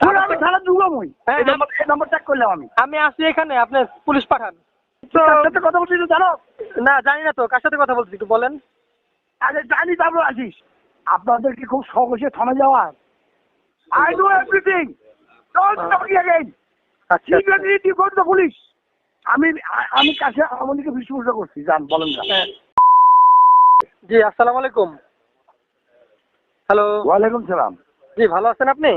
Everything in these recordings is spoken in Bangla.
আমি নম্বর হ্যাঁ, হ্যাঁ। চেক করলাম আমি। আমি আসি এখানে আপনি পুলিশ পাঠান। কথা বলছি জানো? না জানি না তো কার সাথে কথা বলছি একটু বলেন। আরে জানি তারপর আসিস আপনাদের কি খুব সহজে থানা যাওয়ার। আই ডু এভরিথিং পুলিশ আমি আমি করছি বলেন হ্যাঁ। জি আসসালামু আলাইকুম। হ্যালো জি ভালো আছেন আপনি?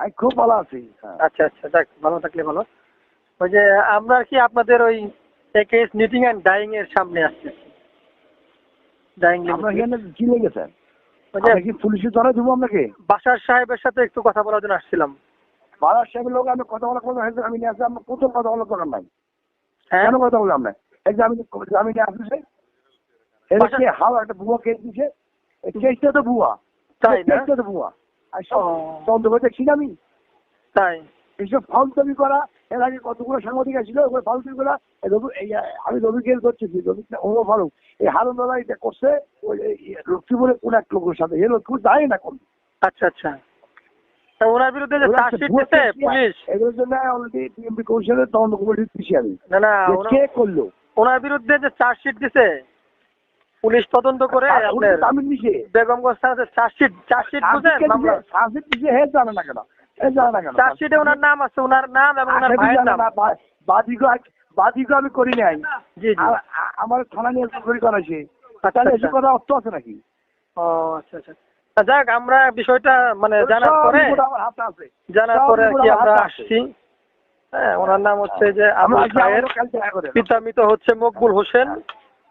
আমি খুব ভালো আছি হ্যাঁ। আচ্ছা আচ্ছা যাক ভালো থাকলে ভালো। ওই যে আমরা কি আপনাদের ওই নিটিং অ্যান্ড ডাইং এর সামনে আসছে? ডাইং আপনার এখানে কি ওই আমরা কি পুলিশে ধরে দেবো আপনাকে? বাসার সাহেবের সাথে একটু কথা বলার জন্য আসছিলাম। বারার সাহেবের লোক আমি কথা বলা কথা আমি নিয়ে আসছি আমরা প্রথম কথা বলা করার নাই। হ্যাঁ? কেন কথা বললাম না? যে আমি আমি নিয়ে আসছে এটা কি হাও একটা বুয়া কেস দিছে। কেসটা তো বুয়া তাই না? কেসটা তো বুয়া আর সব তাই? এইসব ফাউলতামি করা এর আগে কতগুলো সাংবাদিক ছিল ওগুলো ফাউলতামি করা আমি রবিকে ধরছি রবি ওমর ফারুক এই হারুন দাদা এটা করছে ওই লক্ষ্মীপুরে কোন এক লোকের সাথে এ লক্ষ্মীপুর যায় না কোন। আচ্ছা আচ্ছা। ওনার বিরুদ্ধে যে চার্জশিট পুলিশ? এগুলোর জন্য অলরেডি টিএমপি কমিশনের তদন্ত কমিটি দিচ্ছি আমি না না কে করল? ওনার বিরুদ্ধে যে চার্জশিট দিছে পুলিশ তদন্ত করে বেগমগঞ্জ চার্জশিট চার্জশিট বুঝেন দিছে হে জানে না কেন হে জানে না কেন। চার্জশিটে ওনার নাম আছে ওনার নাম এবং ওনার ভাইয়ের নাম। আমি করি নাই। জি জি। আমার থানা নিয়ে করেছে তাহলে এসব কথা অর্থ আছে নাকি? ও আচ্ছা আচ্ছা। যাক আমরা বিষয়টা মানে জানার পরে জানার পরে কি আমরা আসছি? হ্যাঁ ওনার নাম হচ্ছে যে আমরা। পিতা মৃত হচ্ছে মকবুল হোসেন।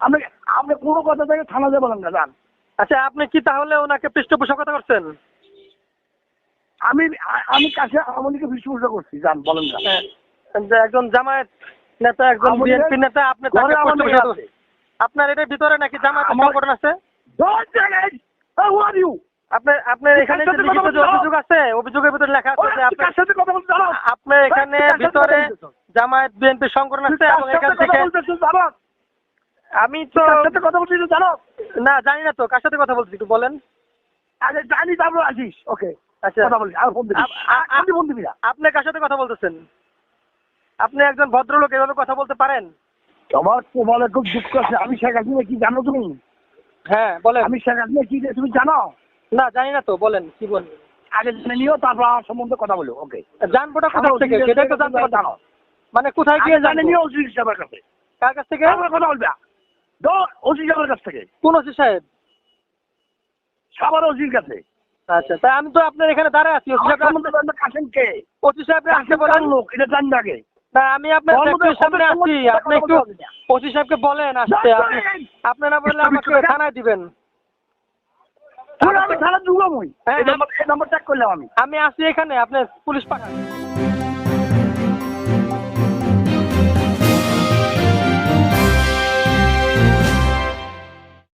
আপনি আপনি কোনো কথা থেকে না জান আচ্ছা আপনি কি তাহলে ওনাকে পৃষ্ঠপোষকতা করছেন? আমি আমি কাছে আমলিকে করছি জান বলেন না। হ্যাঁ, যে একজন জামায়াত নেতা একজন বিএনপি নেতা আপনি তাকে পৃষ্ঠপোষকতা আপনার এটার ভিতরে নাকি জামায়াত সংগঠন আছে? আপনার আপনার এখানে যে লিখিত যে অভিযোগ আছে অভিযোগের ভিতরে লেখা আছে যে আপনার সাথে কথা বলতে জানো? আপনার এখানে ভিতরে জামায়াত বিএনপি সংগঠন আছে এবং এখান কথা থেকে? আমি তো কার সাথে কথা বলছিস তুই জানো? না জানি না তো কার সাথে কথা বলছি একটু বলেন। আরে জানি তারপর আসিস। Okay, আচ্ছা। কথা বলি। আর ফোন দিবি। আপনি ফোন দিবি না। আপনি কার সাথে কথা বলতেছেন? আপনি একজন ভদ্রলোক এভাবে কথা বলতে পারেন? আমার তোমার খুব দুঃখ আছে। আমি শেখ হাসিনা কি জানো তুমি? হ্যাঁ বলেন। আমি শেখ হাসিনা কি তুমি জানো? না জানি না তো বলেন কি বলেন? আগে জেনে নিও তারপর আমার সম্বন্ধে কথা বলো ওকে। জানবোটা কোথা থেকে? সেটাই তো জানতে জানো। মানে কোথায় গিয়ে জানে নিও ওসি সাহেবের কাছে। কার কাছ থেকে? কথা বলবে। ওসি সাহেবের কাছ থেকে কোন ওসি সাহেব সবার ওসির কাছে আচ্ছা তাই আমি তো আপনার এখানে দাঁড়ায় আছি ওসি সাহেব কাশেম কে ওসি সাহেব আসতে বলেন লোক এটা জানবে আগে না আমি আপনার বলব তো, ফ্যাক্টরির সামনে খবর আপনি একটু। ওসি সাহেবকে বলেন আসতে আপনি না বললে আমাকে থানায় দিবেন আমি থানা ঢুকলামই হ্যাঁ, এই নাম্বার এই চেক করলাম আমি আমি আসছি এখানে আপনি পুলিশ পাঠান